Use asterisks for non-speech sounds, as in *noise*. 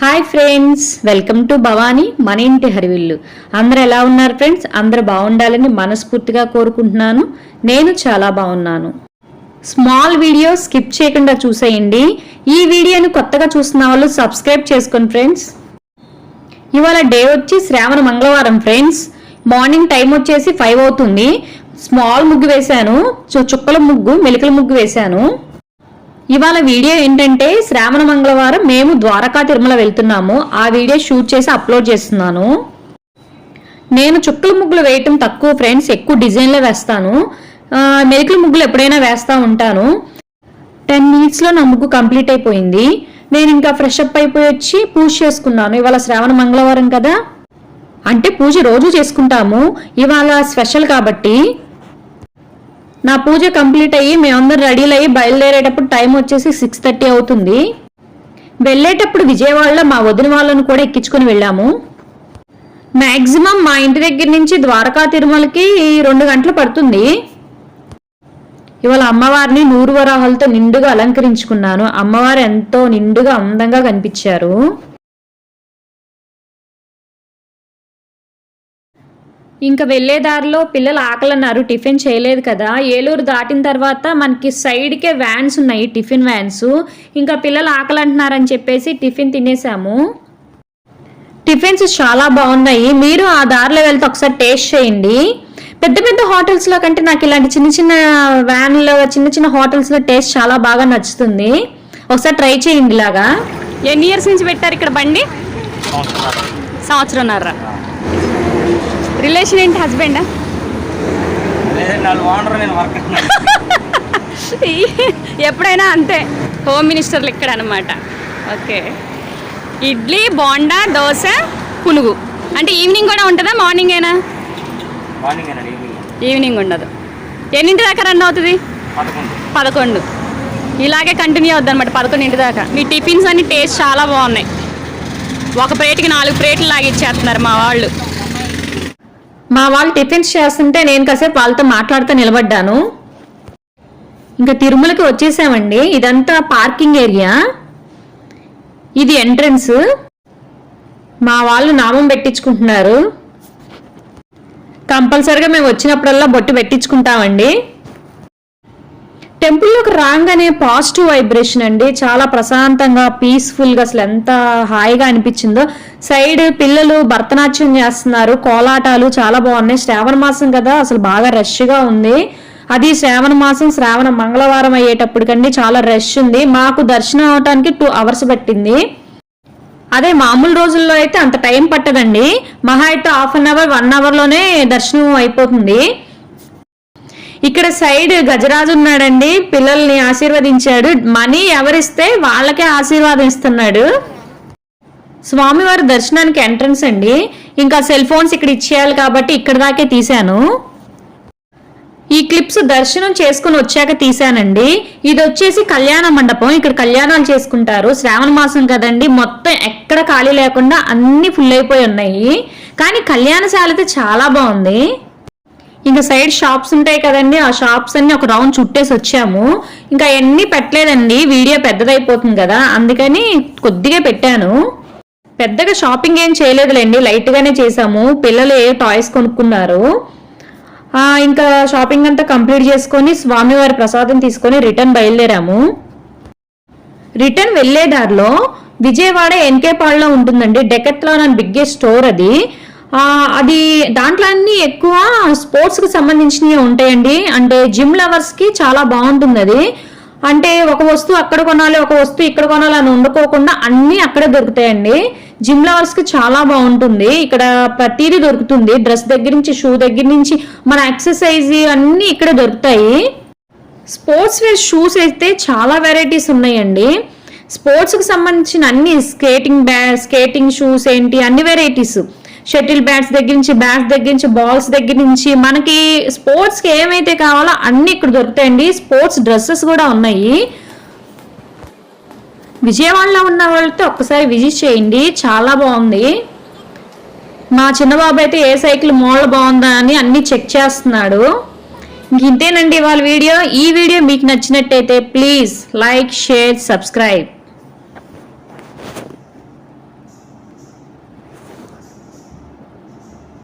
Hi friends welcome to Bhavani మన ఇంటి హరివిల్లు. అందరు ఎలా ఉన్నారు ఫ్రెండ్స్ అందరు బాగుండాలని మనస్ఫూర్తిగా కోరుకుంటున్నాను. నేను చాలా బాగున్నాను. స్మాల్ వీడియో స్కిప్ చేయకుండా చూసేయండి. ఈ వీడియోని కొత్తగా చూస్తున్న వాళ్ళు సబ్స్క్రైబ్ చేసుకోండి ఫ్రెండ్స్ ఇవాళ డే వచ్చి శ్రావణ మంగళవారం ఫ్రెండ్స్ మార్నింగ్ టైం వచ్చేసి ఫైవ్ అవుతుంది. స్మాల్ ముగ్గు వేశాను. చుక్కల ముగ్గు మెలికల ముగ్గు వేశాను. ఇవాళ వీడియో ఏంటంటే శ్రావణ మంగళవారం మేము ద్వారకా తిరుమల వెళ్తున్నాము. ఆ వీడియో షూట్ చేసి అప్లోడ్ చేస్తున్నాను. నేను చుక్కల ముగ్గులు వేయటం తక్కువ ఫ్రెండ్స్ ఎక్కువ డిజైన్లో వేస్తాను. మెరుకుల ముగ్గులు ఎప్పుడైనా వేస్తూ ఉంటాను. టెన్ మినిట్స్లో నా ముగ్గు కంప్లీట్ అయిపోయింది. నేను ఇంకా ఫ్రెష్ అప్ అయిపోయి వచ్చి పూజ చేసుకున్నాను. ఇవాళ శ్రావణ మంగళవారం కదా. అంటే పూజ రోజు చేసుకుంటాము. ఇవాళ స్పెషల్ కాబట్టి నా పూజ కంప్లీట్ అయ్యి మేమందరం రెడీలు అయ్యి బయలుదేరేటప్పుడు టైం వచ్చేసి సిక్స్ థర్టీ అవుతుంది. వెళ్ళేటప్పుడు విజయవాడలో మా వదిన వాళ్ళను కూడా ఎక్కించుకుని వెళ్ళాము. మ్యాక్సిమం మా ఇంటి దగ్గర నుంచి ద్వారకా తిరుమలకి రెండు గంటలు పడుతుంది. ఇవాళ అమ్మవారిని నూరు వరాహాలతో నిండుగా అలంకరించుకున్నాను. అమ్మవారు ఎంతో నిండుగా అందంగా కనిపించారు. ఇంకా వెళ్ళే దారిలో పిల్లలు ఆకలన్నారు టిఫిన్ చేయలేదు కదా. ఏలూరు దాటిన తర్వాత మనకి సైడ్కే వ్యాన్స్ ఉన్నాయి టిఫిన్ వ్యాన్స్. ఇంకా పిల్లలు ఆకలి అంటున్నారని చెప్పేసి టిఫిన్ తినేసాము. టిఫిన్స్ చాలా బాగున్నాయి. మీరు ఆ దారిలో వెళ్తే ఒకసారి టేస్ట్ చేయండి. పెద్ద పెద్ద హోటల్స్లో కంటే నాకు ఇలాంటి చిన్న చిన్న వ్యాన్లో చిన్న చిన్న హోటల్స్లో టేస్ట్ చాలా బాగా నచ్చుతుంది. ఒకసారి ట్రై చేయండి ఇలాగా. ఎన్ని ఇయర్స్ నుంచి పెట్టారు ఇక్కడ బండి? సంవత్సరంన్నర. రిలేషన్ ఏంటి హస్బెండ్ *laughs* ఎప్పుడైనా అంతే. హోమ్ మినిస్టర్లు ఇక్కడ అనమాట ఓకే ఇడ్లీ బోండా దోశ పునుగు. అంటే ఈవినింగ్ కూడా ఉంటుందా మార్నింగ్ అయినా ఈవినింగ్ ఉండదు. ఎన్నింటి దాకా రన్ అవుతుంది? పదకొండు. పదకొండు. ఇలాగే కంటిన్యూ అవుద్ది అనమాట పదకొండింటి దాకా. మీ టిఫిన్స్ అన్ని టేస్ట్ చాలా బాగున్నాయి. ఒక ప్లేట్కి నాలుగు ప్లేట్లు లాగిచ్చేస్తున్నారు మా వాళ్ళు. మా వాళ్ళు టిఫిన్స్ చేస్తుంటే నేను కాసేపు వాళ్ళతో మాట్లాడుతూ నిలబడ్డాను. ఇంకా తిరుమలకి వచ్చేసామండి. ఇదంతా పార్కింగ్ ఏరియా. ఇది ఎంట్రన్స్. మా వాళ్ళు నామం పెట్టించుకుంటున్నారు. కంపల్సరిగా మేము వచ్చినప్పుడల్లా బొట్టు పెట్టించుకుంటామండి. టెంపుల్లోకి రాగానే పాజిటివ్ వైబ్రేషన్ అండి. చాలా ప్రశాంతంగా పీస్ఫుల్గా అసలు ఎంత హాయిగా అనిపించిందో. సైడ్ పిల్లలు భరతనాట్యం చేస్తున్నారు కోలాటాలు చాలా బాగున్నాయి. శ్రావణ మాసం కదా అసలు బాగా రష్గా ఉంది. అది శ్రావణ మాసం శ్రావణ మంగళవారం అయ్యేటప్పటికండి చాలా రష్ ఉంది. మాకు దర్శనం అవటానికి టూ అవర్స్ పట్టింది. అదే మామూలు రోజుల్లో అయితే అంత టైం పట్టదండి. మహా అయితే హాఫ్ అన్ అవర్ వన్ అవర్లోనే దర్శనం అయిపోతుంది. ఇక్కడ సైడ్ గజరాజు ఉన్నాడండి. పిల్లల్ని ఆశీర్వదించాడు. మనీ ఎవరిస్తే వాళ్ళకే ఆశీర్వాదం ఇస్తున్నాడు. స్వామివారి దర్శనానికి ఎంట్రన్స్ అండి. ఇంకా సెల్ ఫోన్స్ ఇక్కడ ఇచ్చేయాలి కాబట్టి ఇక్కడ దాకే తీశాను. ఈ క్లిప్స్ దర్శనం చేసుకుని వచ్చాక తీశానండి. ఇది వచ్చేసి కళ్యాణ మండపం. ఇక్కడ కళ్యాణాలు చేసుకుంటారు. శ్రావణ మాసం కదండి. మొత్తం ఎక్కడ ఖాళీ లేకుండా అన్ని ఫుల్ అయిపోయి ఉన్నాయి. కానీ కళ్యాణశాల అయితే చాలా బాగుంది. ఇంకా సైడ్ షాప్స్ ఉంటాయి కదండి ఆ షాప్స్ అన్ని ఒక రౌండ్ చుట్టేసి వచ్చాము. ఇంకా అవన్నీ పెట్టలేదండి వీడియో పెద్దదైపోతుంది కదా అందుకని కొద్దిగా పెట్టాను. పెద్దగా షాపింగ్ ఏం చేయలేదులేండి లైట్గానే చేసాము. పిల్లలు ఏ టాయ్స్ కొనుక్కున్నారు. ఇంకా షాపింగ్ అంతా కంప్లీట్ చేసుకొని స్వామివారి ప్రసాదం తీసుకొని రిటర్న్ బయలుదేరాము. రిటర్న్ వెళ్ళే దారిలో విజయవాడ ఎన్కే పాడులో ఉంటుందండి డెకత్లాన్ అని బిగ్గెస్ట్ స్టోర్ అది. అది దాంట్లో అన్ని ఎక్కువ స్పోర్ట్స్కి సంబంధించినవి ఉంటాయండి. అంటే జిమ్ లవర్స్కి చాలా బాగుంటుంది అది. అంటే ఒక వస్తువు అక్కడ కొనాలి ఒక వస్తువు ఇక్కడ కొనాలి అని ఉండుకోకుండా అన్నీ అక్కడే దొరుకుతాయండి. జిమ్ లవర్స్కి చాలా బాగుంటుంది. ఇక్కడ ప్రతిదీ దొరుకుతుంది. డ్రెస్ దగ్గర నుంచి షూ దగ్గర నుంచి మన ఎక్సర్సైజ్ అన్నీ ఇక్కడ దొరుకుతాయి. స్పోర్ట్స్ వేర్ షూస్ అయితే చాలా వెరైటీస్ ఉన్నాయండి. స్పోర్ట్స్కి సంబంధించిన అన్ని స్కేటింగ్ బ్యా స్కేటింగ్ షూస్ ఏంటి అన్ని వెరైటీస్ షటిల్ బ్యాట్స్ దగ్గర నుంచి బ్యాట్స్ దగ్గర నుంచి బాల్స్ దగ్గర నుంచి మనకి స్పోర్ట్స్కి ఏమైతే కావాలో అన్ని ఇక్కడ దొరుకుతాయండి. స్పోర్ట్స్ డ్రెస్సెస్ కూడా ఉన్నాయి. విజయవాడలో ఉన్న వాళ్ళతో ఒక్కసారి విజిట్ చేయండి. చాలా బాగుంది. మా చిన్నబాబు అయితే ఏ సైకిల్ మోడల్ బాగుందా అని అన్ని చెక్ చేస్తున్నాడు. ఇంక ఇంతేనండి వాళ్ళ వీడియో. ఈ వీడియో మీకు నచ్చినట్టయితే ప్లీజ్ లైక్ షేర్ సబ్స్క్రైబ్.